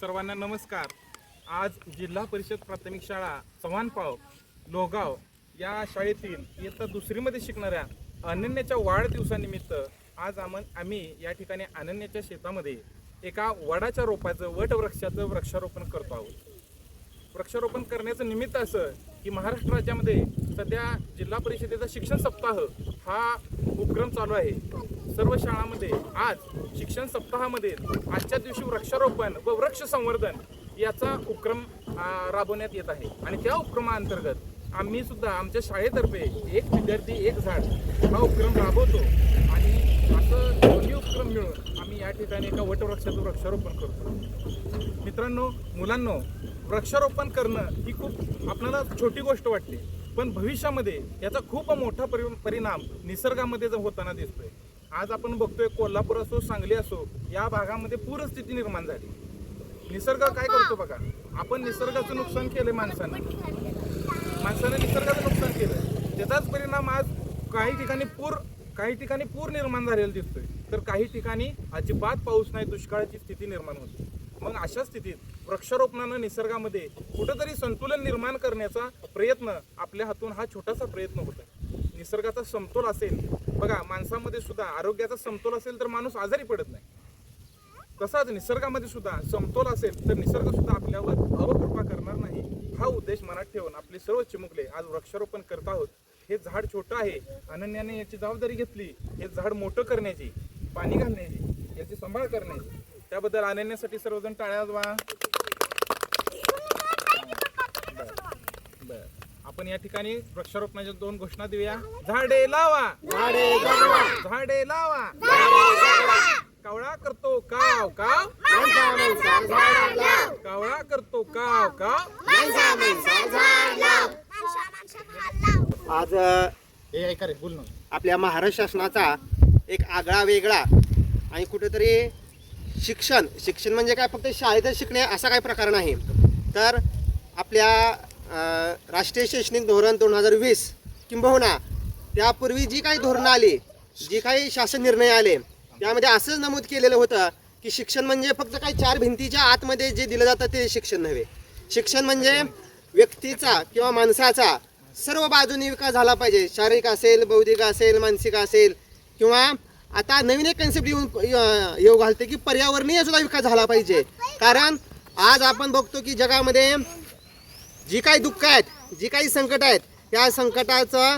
सर्वांना नमस्कार. आज जिल्हा परिषद प्राथमिक शाळा चव्हाणपाव लोहगाव या शाळेतील इयत्ता दुसरीमध्ये शिकणाऱ्या अनन्याच्या वाढदिवसानिमित्त आज आम आम्ही या ठिकाणी अनन्याच्या शेतामध्ये एका वडाच्या रोपाचं वटवृक्षाचं वृक्षारोपण करतो आहोत. वृक्षारोपण करण्याचं निमित्त असं की महाराष्ट्र राज्यामध्ये सध्या जिल्हा परिषदेचा शिक्षण सप्ताह हा उपक्रम चालू आहे. सर्व शाळांमध्ये आज शिक्षण सप्ताहामध्ये आजच्या दिवशी वृक्षारोपण व वृक्ष संवर्धन याचा उपक्रम राबवण्यात येत आहे. आणि त्या उपक्रमाअंतर्गत आम्ही सुद्धा आमच्या शाळेतर्फे एक विद्यार्थी एक झाड हा उपक्रम राबवतो. आणि असं दोन्ही उपक्रम मिळून आम्ही या ठिकाणी एका वटवृक्षाचं वृक्षारोपण करतो. मित्रांनो मुलांनो वृक्षारोपण करणं ही खूप आपल्याला छोटी गोष्ट वाटते. पण भविष्यामध्ये याचा खूप मोठा परि परिणाम निसर्गामध्ये जर होताना दिसतोय. आज आपण बघतोय कोल्हापूर असो सांगली असो या भागामध्ये पूरस्थिती निर्माण झाली. निसर्ग काय करतो बघा आपण निसर्गाचं नुकसान केलंय माणसानं. माणसानं निसर्गाचं नुकसान केलं त्याचाच परिणाम आज काही ठिकाणी पूर काही ठिकाणी पूर निर्माण झालेला दिसतोय. तर काही ठिकाणी अजिबात पाऊस नाही दुष्काळाची स्थिती निर्माण होते. मग अशा स्थितीत वृक्षारोपणानं निसर्गामध्ये कुठंतरी संतुलन निर्माण करण्याचा प्रयत्न आपल्या हातून हा छोटासा प्रयत्न होत निसर्गाचा समतोल असेल बघा माणसामध्ये सुद्धा आरोग्याचा समतोल असेल तर माणूस आजारी पडत नाही. तसाच निसर्गामध्ये सुद्धा समतोल असेल तर निसर्ग सुद्धा आपल्यावर अवकृपा करणार नाही. हा उद्देश मनात ठेवून आपले सर्व चिमुकले आज वृक्षारोपण करत आहोत. हे झाड छोटं आहे. अनन्याने याची जबाबदारी घेतली. हे झाड मोठं करण्याची पाणी घालण्याची याची सांभाळ करण्याची. त्याबद्दल अनन्यासाठी सर्वजण टाळ्या वा आपण या ठिकाणी वृक्षारोपणाच्या दोन घोषणा देऊया. झाडे लावा. झाडे लावा. कावळा करतो काव काव. कावळा करतो काव काव. आज हे ऐका रे बोल ना. आपल्या महाराष्ट्र शासनाचा एक आगळा वेगळा आणि कुठेतरी शिक्षण शिक्षण म्हणजे काय? फक्त शाळेतच शिकणे असा काही प्रकार नाही. तर आपल्या राष्ट्रीय शैक्षणिक धोरण दोन हजार वीस किंबहुना त्यापूर्वी जी काही धोरणं आली जी काही शासन निर्णय आले त्यामध्ये असंच नमूद केलेलं होतं की शिक्षण म्हणजे फक्त काही चार भिंतीच्या आतमध्ये जे दिलं जातं ते शिक्षण नव्हे. शिक्षण म्हणजे व्यक्तीचा किंवा माणसाचा सर्व बाजूने विकास झाला पाहिजे. शारीरिक असेल बौद्धिक असेल मानसिक असेल किंवा आता नवीन एक कन्सेप्ट येऊन येऊ घालते की पर्यावरणीय सुद्धा विकास झाला पाहिजे. कारण आज आपण बघतो की जगामध्ये जी काही दुःख आहेत जी काही संकट आहेत त्या संकटाचं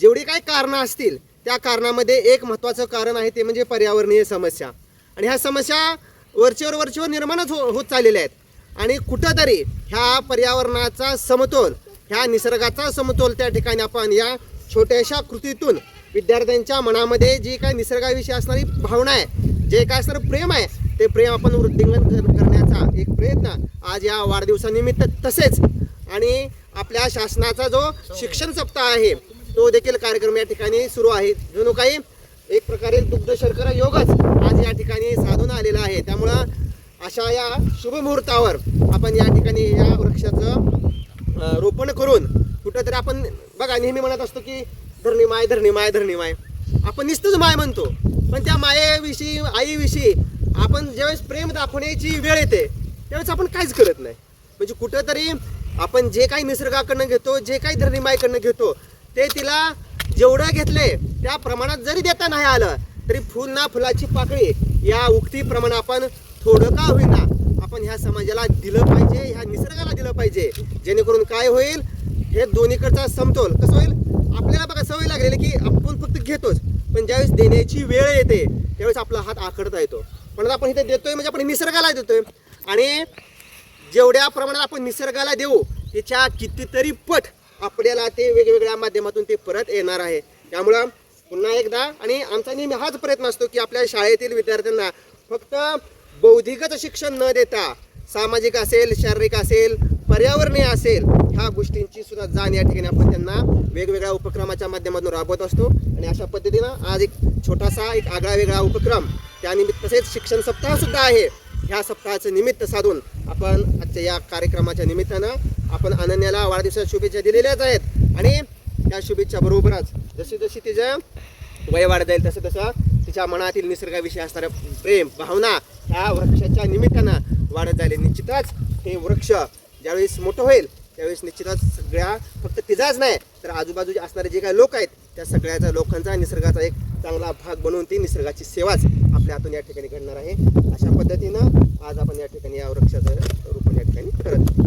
जेवढी काही कारणं असतील त्या कारणामध्ये एक महत्त्वाचं कारण आहे ते म्हणजे पर्यावरणीय समस्या. आणि ह्या समस्या वरचेवर वरचेवर निर्माणच हो होत चाललेल्या आहेत. आणि कुठंतरी ह्या पर्यावरणाचा समतोल ह्या निसर्गाचा समतोल त्या ठिकाणी आपण या छोट्याशा कृतीतून विद्यार्थ्यांच्या मनामध्ये जी काही निसर्गाविषयी असणारी भावना आहे जे काय सर प्रेम आहे ते प्रेम आपण वृद्धिंगत करण्याचा एक प्रयत्न आज या वाढदिवसानिमित्त तसेच आणि आपल्या शासनाचा जो शिक्षण सप्ताह आहे तो देखील कार्यक्रम या ठिकाणी सुरू आहे. जणू काही एक प्रकारे दुग्ध शर्करा योगच आज या ठिकाणी साधून आलेला आहे. त्यामुळं अशा या शुभमुहूर्तावर आपण या ठिकाणी या वृक्षाचं रोपण करून कुठंतरी आपण बघा नेहमी म्हणत असतो की धरणी माय धरणी माय धरणी माय आपण निसतच माय म्हणतो. पण त्या मायेविषयी आईविषयी आपण ज्यावेळेस प्रेम दाखवण्याची वेळ येते त्यावेळेस आपण काहीच करत नाही. म्हणजे कुठंतरी आपण जे काही निसर्गाकडनं घेतो जे काही धरणीमायकडनं घेतो ते तिला जेवढं घेतले त्या प्रमाणात जरी देता नाही आलं तरी फुल ना फुलाची पाकळी या उक्तीप्रमाणे आपण थोडं का होईना आपण ह्या समाजाला दिलं पाहिजे ह्या निसर्गाला दिलं पाहिजे. जेणेकरून काय होईल? हे दोन्हीकडचा समतोल. कसं होईल? आपल्याला बघा सवय लागलेली की आपण फक्त घेतोच. पण ज्यावेळेस देण्याची वेळ येते त्यावेळेस आपला हात आखडता येतो. पण आपण इथे देतोय म्हणजे आपण निसर्गाला देतोय. आणि जेवढ्या प्रमाणात आपण निसर्गाला देऊ त्याच्या कितीतरी पट आपल्याला ते वेगवेगळ्या माध्यमातून ते परत येणार आहे. त्यामुळं पुन्हा एकदा आणि आमचा नेहमी हाच प्रयत्न असतो की आपल्या शाळेतील विद्यार्थ्यांना फक्त बौद्धिकच शिक्षण न देता सामाजिक असेल शारीरिक असेल पर्यावरणीय असेल ह्या गोष्टींची सुद्धा जाण या ठिकाणी आपण त्यांना वेगवेगळ्या उपक्रमाच्या माध्यमातून राबवत असतो. आणि अशा पद्धतीनं आज एक छोटासा एक आगळा वेगळा उपक्रम त्यानिमित्त तसेच शिक्षण सप्ताह सुद्धा आहे. ह्या सप्ताहाचं निमित्त साधून आपण आजच्या या कार्यक्रमाच्या निमित्तानं आपण अनन्याला वाढदिवसाच्या शुभेच्छा दिलेल्याच आहेत. आणि त्या शुभेच्छा बरोबरच जशी जशी तिचं वय वाढत जाईल तसं तसं तिच्या मनातील निसर्गाविषयी असणारं प्रेम भावना ह्या वृक्षाच्या निमित्तानं वाढत जाईल. निश्चितच हे वृक्ष ज्यावेळेस मोठं होईल त्यावेळेस निश्चितच सगळ्या फक्त तिचाच नाही तर आजूबाजूचे असणारे जे काही लोक आहेत त्या सगळ्याचा लोकांचा निसर्गाचा एक चांगला भाग बनवून ती निसर्गाची सेवाच आपल्या हातून या ठिकाणी घडणार आहे. अशा पद्धतीनं आज आपण या ठिकाणी या वृक्षाचं रोपण या ठिकाणी करत